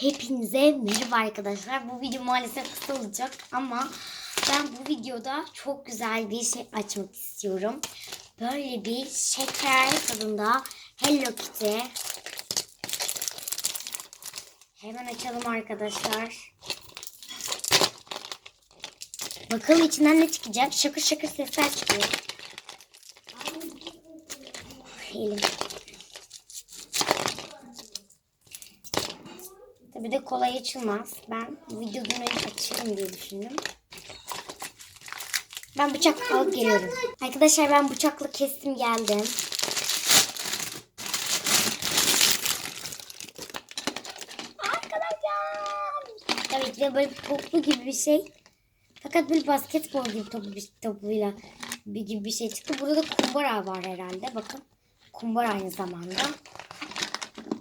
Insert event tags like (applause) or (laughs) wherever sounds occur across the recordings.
Hepinize merhaba arkadaşlar. Bu video maalesef kısa olacak ama ben bu videoda çok güzel bir şey açmak istiyorum. Böyle bir şeker tadında Hello Kitty. Hemen açalım arkadaşlar. Bakalım içinden ne çıkacak. Şakır şakır sesler çıkıyor. Elim. Tabii de kolay açılmaz. Ben videodan önce açarım diye düşündüm. Ben bıçak alıp geliyorum. Arkadaşlar ben bıçakla kestim geldim. Arkadaşlar. Tabii ki de böyle toplu gibi bir şey. Fakat böyle basketbol gibi topu, bir- topuyla bir gibi bir şey çıktı. Burada da kumbara var herhalde. Bakın. Kumbara aynı zamanda.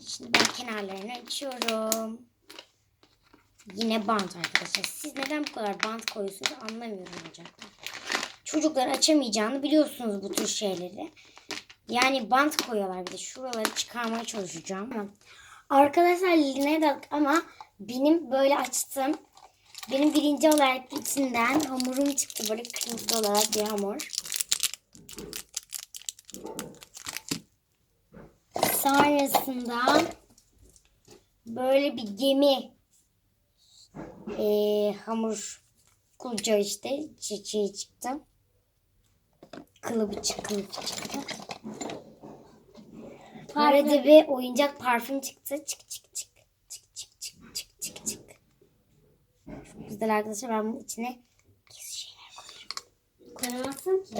Şimdi ben kenarlarını açıyorum. Yine bant arkadaşlar. Siz neden bu kadar bant koyuyorsunuz anlamıyorum çocuklar. Çocuklar açamayacağını biliyorsunuz bu tür şeyleri. Yani bant koyuyorlar bir de şuraları çıkarmaya çalışacağım. Arkadaşlar ne de ama benim böyle açtım. Benim birinci olarak içinden hamurum çıktı. Böyle kırmızı olarak bir hamur. Sonrasında böyle bir gemi eee, hamur kulacağı işte çiçeği çıktı. Kılıbı çıktı, kılıbı çıktı. Arada bir oyuncak parfüm çıktı. Çık çık çık. Çık çık çık çık çık çık. Çok güzel arkadaşlar. Ben bunun içine gizli şeyler koyarım. Koyamazsın ki.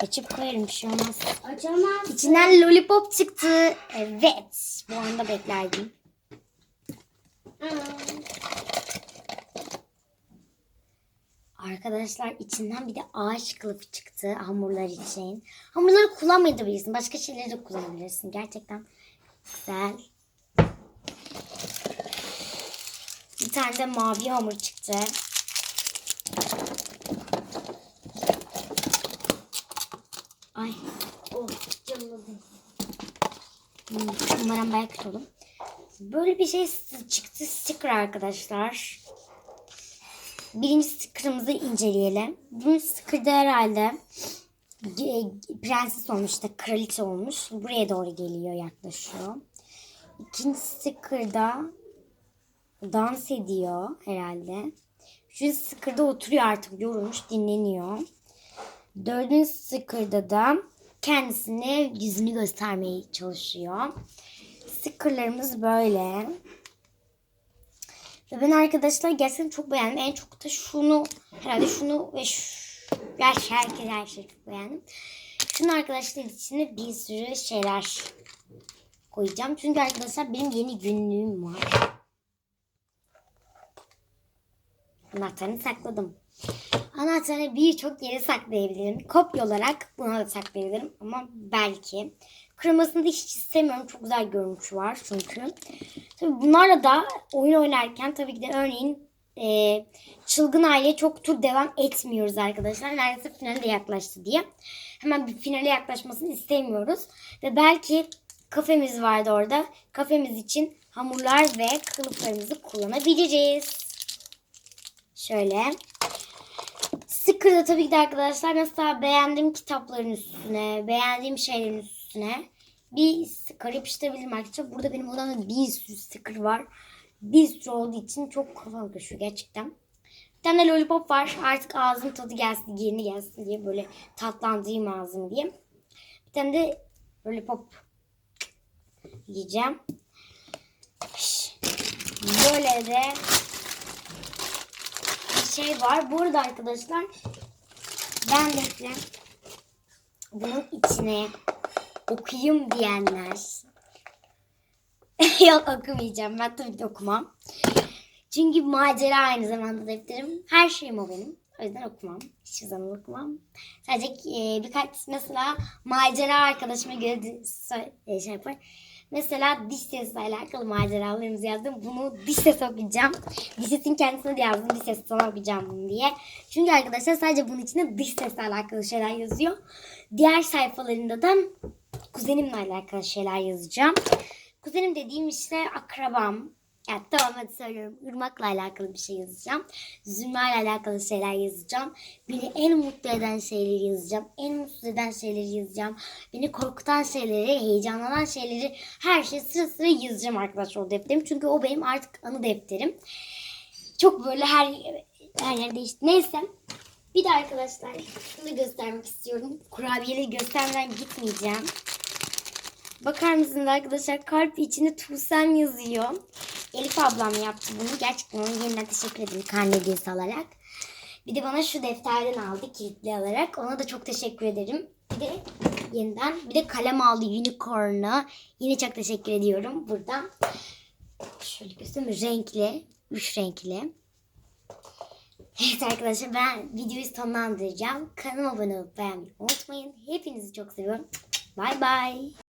Açıp koyarım bir şey olmaz. Açamaz. İçinden lollipop çıktı. Evet. Bu anda beklerdim. Arkadaşlar içinden bir de ağaç kılıfı çıktı hamurlar için. Hamurları kullanmayabilirsin. Başka şeyleri de kullanabilirsin. Gerçekten güzel. Bir tane de mavi hamur çıktı. Ay. Oh canladım. Hmm, Umarım kötü olur. Böyle bir şey çıktı sticker arkadaşlar. Birinci sticker'ımızı inceleyelim. Bu sticker'da herhalde e, prenses olmuş işte kraliçe olmuş. Buraya doğru geliyor yaklaşıyor. İkinci sticker'da dans ediyor herhalde. Üçüncü sticker'da oturuyor artık yorulmuş dinleniyor. Dördüncü sticker'da da kendisine yüzünü göstermeye çalışıyor. Stickerlarımız böyle. Ve ben arkadaşlar gerçekten çok beğendim. En çok da şunu herhalde şunu ve şu, gerçi herkes her şeyi çok beğendim. Şunu arkadaşlar içine bir sürü şeyler koyacağım. Çünkü arkadaşlar benim yeni günlüğüm var. Anahtarını sakladım. Anahtarı birçok yere saklayabilirim. Kopya olarak buna da saklayabilirim ama belki. Kırmasını da hiç istemiyorum. Çok güzel görünüşü var çünkü. Tabii bunlarla da oyun oynarken tabii ki de örneğin e, çılgın aile çok tur devam etmiyoruz arkadaşlar. Neredeyse finale yaklaştı diye. Hemen bir finale yaklaşmasını istemiyoruz. Ve belki kafemiz vardı orada. Kafemiz için hamurlar ve kılıflarımızı kullanabiliriz. Şöyle. Sticker'da tabii ki de arkadaşlar mesela beğendiğim kitapların üstüne, beğendiğim şeylerin üstüne bir sticker yapıştırabilirim arkadaşlar. Burada benim odamda bir sürü sticker var. Bir sürü olduğu için çok kafam karışıyor gerçekten. Bir tane lollipop var. Artık ağzım tadı gelsin, yerine gelsin diye böyle tatlandırayım ağzımı diye. Bir tane de lollipop yiyeceğim. Böyle de bir şey var. Burada arkadaşlar ben de bunun içine okuyayım diyenler. (laughs) Yok okumayacağım. Ben tabii ki okumam. Çünkü macera aynı zamanda defterim. Her şeyim o benim. O yüzden okumam. Hiçbir zaman okumam. Sadece e, birkaç mesela macera arkadaşıma göre e, şey yapar. Mesela diş sesiyle alakalı maceralarımızı yazdım. Bunu diş sesi okuyacağım. Diş sesin kendisine de yazdım. Diş sesi sana okuyacağım bunu diye. Çünkü arkadaşlar sadece bunun içinde dış sesle alakalı şeyler yazıyor. Diğer sayfalarında da kuzenimle alakalı şeyler yazacağım. Kuzenim dediğim işte akrabam. Ya tamam hadi söylüyorum. Irmak'la alakalı bir şey yazacağım. Zümra'yla alakalı şeyler yazacağım. Beni en mutlu eden şeyleri yazacağım. En mutsuz eden şeyleri yazacağım. Beni korkutan şeyleri, heyecanlanan şeyleri her şeyi sıra sıra yazacağım arkadaşlar o defterim. Çünkü o benim artık anı defterim. Çok böyle her her yer değişti. Neyse. Bir de arkadaşlar şunu göstermek istiyorum. Kurabiyeleri göstermeden gitmeyeceğim. Bakar mısınız arkadaşlar kalp içinde Tuğsem yazıyor. Elif ablam yaptı bunu. Gerçekten ona yeniden teşekkür ederim karne hediyesi alarak. Bir de bana şu defterden aldı kilitli alarak. Ona da çok teşekkür ederim. Bir de yeniden bir de kalem aldı unicorn'a. Yine çok teşekkür ediyorum buradan. Şöyle göstereyim. Renkli. Üç renkli. Evet arkadaşlar ben videoyu sonlandıracağım. Kanalıma abone olup beğenmeyi unutmayın. Hepinizi çok seviyorum. Bay bay.